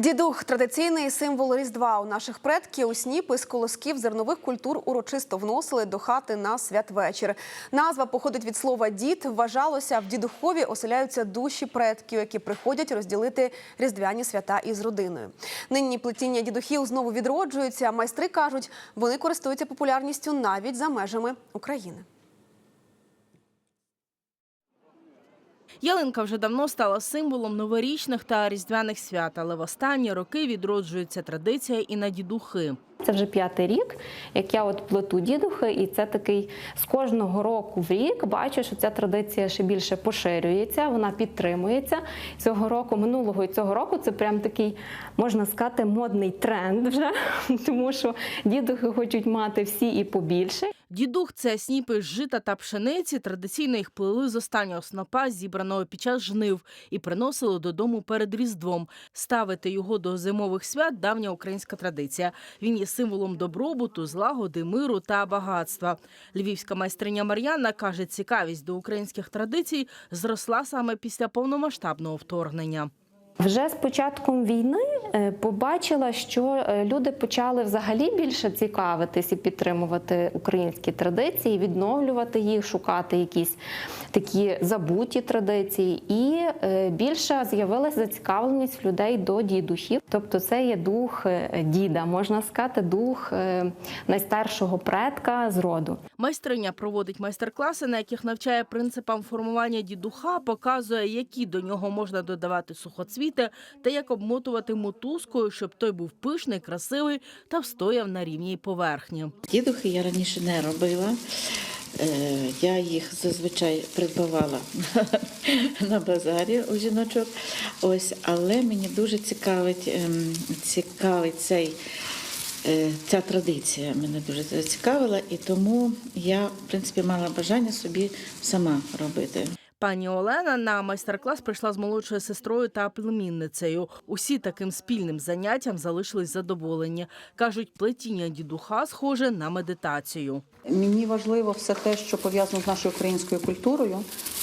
Дідух традиційний символ Різдва у наших предків сніпи з колосків зернових культур урочисто вносили до хати на святвечір. Назва походить від слова дід. Вважалося, в дідухові оселяються душі предків, які приходять розділити різдвяні свята із родиною. Нині плетіння дідухів знову відроджуються. Майстри кажуть, вони користуються популярністю навіть за межами України. Ялинка вже давно стала символом новорічних та різдвяних свят, але в останні роки відроджується традиція і на дідухи. Це вже п'ятий рік, як я от плету дідухи, і це такий з кожного року в рік бачу, що ця традиція ще більше поширюється, вона підтримується. Цього року, минулого і цього року це прям такий, можна сказати, модний тренд вже, тому що дідухи хочуть мати всі і побільше. Дідух це сніпи з жита та пшениці. Традиційно їх плели з останнього снопа, зібраного під час жнив, і приносили додому перед Різдвом. Ставити його до зимових свят давня українська традиція. Він є символом добробуту, злагоди, миру та багатства. Львівська майстриня Мар'яна каже, цікавість до українських традицій зросла саме після повномасштабного вторгнення. Вже з початком війни е, побачила, що е, люди почали взагалі більше цікавитись і підтримувати українські традиції, відновлювати їх, шукати якісь такі забуті традиції, і е, більше з'явилася зацікавленість людей до дідухів. Тобто, це є дух діда, можна сказати, дух найстаршого предка з роду. Майстриня проводить майстер-класи, на яких навчає принципам формування дідуха, показує, які до нього можна додавати сухоцвіти та як обмотувати мотузкою, щоб той був пишний, красивий та встояв на рівній поверхні. Дідухи я раніше не робила. Е, Я їх зазвичай придбавала на базарі у жіночок. Ось, але мені дуже цікавить, ем, цікавить цей, е, ця традиція. Мене дуже зацікавила, і тому я, в принципі, мала бажання собі сама робити. Пані Олена на майстер-клас прийшла з молодшою сестрою та племінницею. Усі таким спільним заняттям залишились задоволені. кажуть, плетіння дідуха схоже на медитацію. Мені важливо все те, що пов'язано з нашою українською культурою,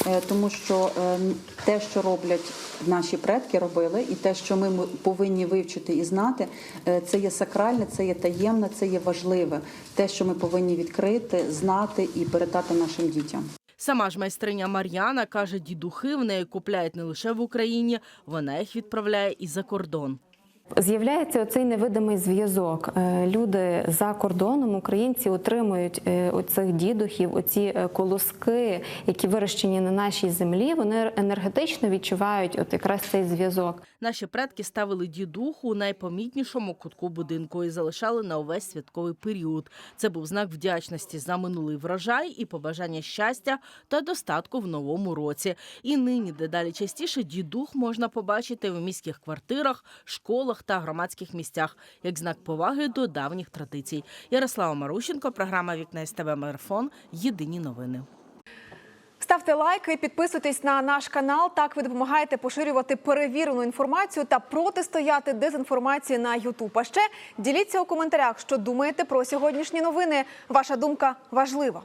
е, тому що е, те, що роблять наші предки, робили, і те, що ми повинні вивчити і знати, е, це є сакральне, це є таємне, це є важливе. Те, що ми повинні відкрити, знати і передати нашим дітям. Сама ж майстриня Мар'яна каже, дідухи в неї купляють не лише в Україні, вона їх відправляє і за кордон. З'являється оцей невидимий зв'язок. Е, Люди за кордоном, українці, отримують е, оцих дідухів, оці е, колоски, які вирощені на нашій землі. Вони енергетично відчувають от якраз цей зв'язок. Наші предки ставили дідуху у найпомітнішому кутку будинку і залишали на увесь святковий період. Це був знак вдячності за минулий врожай і побажання щастя та достатку в новому році. І нині дедалі частіше дідух можна побачити в міських квартирах, школах та громадських місцях як знак поваги до давніх традицій. Ярослава Марущенко, програма Вікна СТВ Марафон. Єдині новини. Ставте лайки, підписуйтесь на наш канал. Так ви допомагаєте поширювати перевірену інформацію та протистояти дезінформації на Ютуб. А ще діліться у коментарях, що думаєте про сьогоднішні новини. Ваша думка важлива.